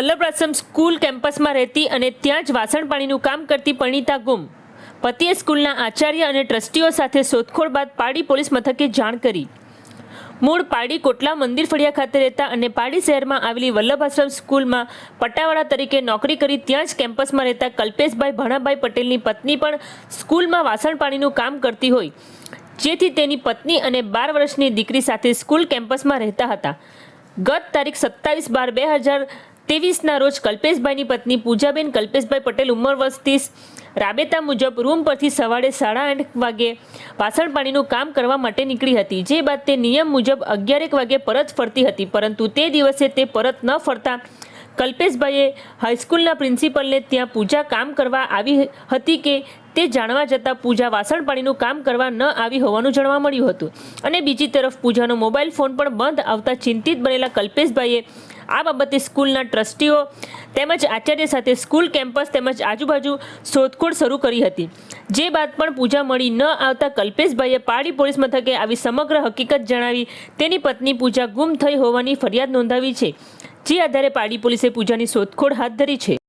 Vallabh school કેમ્પસમાં રહેતી અને ત્યાં જ વાસણ પાણીનું કામ કરતી પરિણીતા ગુમ. પતિએ સ્કૂલના આચાર્ય અને ટ્રસ્ટીઓ સાથે શોધખોળ બાદ પાડી પોલીસ મથકે જાણ કરી. મૂળ પાડી કોટલા મંદિર ફળિયા ખાતે રહેતા અને પાડી શહેરમાં આવેલી વલ્લભ આશ્રમ સ્કૂલમાં પટ્ટાવાળા તરીકે નોકરી કરી ત્યાં જ કેમ્પસમાં રહેતા કલ્પેશભાઈ ભણાભાઈ પટેલની પત્ની પણ સ્કૂલમાં વાસણ પાણીનું કામ કરતી હોય. જેથી તેની પત્ની અને બાર વર્ષની દીકરી સાથે સ્કૂલ કેમ્પસમાં રહેતા હતા. ગત તારીખ સત્તાવીસ બાર બે હજાર ત્રેવીસના રોજ કલ્પેશભાઈની પત્ની પૂજાબેન કલ્પેશભાઈ પટેલ ઉંમર વર્ષ રાબેતા મુજબ રૂમ પરથી સવારે સાડા આઠ વાગે વાસણ પાણીનું કામ કરવા માટે નીકળી હતી. જે બાદ તે નિયમ મુજબ અગિયારેક વાગે પરત ફરતી હતી, પરંતુ તે દિવસે તે પરત ન ફરતા કલ્પેશભાઈએ હાઈસ્કૂલના પ્રિન્સિપલને ત્યાં પૂજા કામ કરવા આવી હતી કે તે જાણવા જતાં પૂજા વાસણપાણીનું કામ કરવા ન આવી હોવાનું જાણવા મળ્યું હતું. અને બીજી તરફ પૂજાનો મોબાઈલ ફોન પણ બંધ આવતા ચિંતિત બનેલા કલ્પેશભાઈએ આ બાબતે સ્કૂલના ટ્રસ્ટીઓ તેમજ આચાર્ય સાથે સ્કૂલ કેમ્પસ તેમજ આજુબાજુ શોધખોળ શરૂ કરી હતી. જે બાદ પણ પૂજા મળી ન આવતા કલ્પેશભાઈએ પાડી પોલીસ મથકે આવી સમગ્ર હકીકત જણાવી તેની પત્ની પૂજા ગુમ થઈ હોવાની ફરિયાદ નોંધાવી છે. જે આધારે પાડી પોલીસે પૂજાની શોધખોળ હાથ ધરી છે.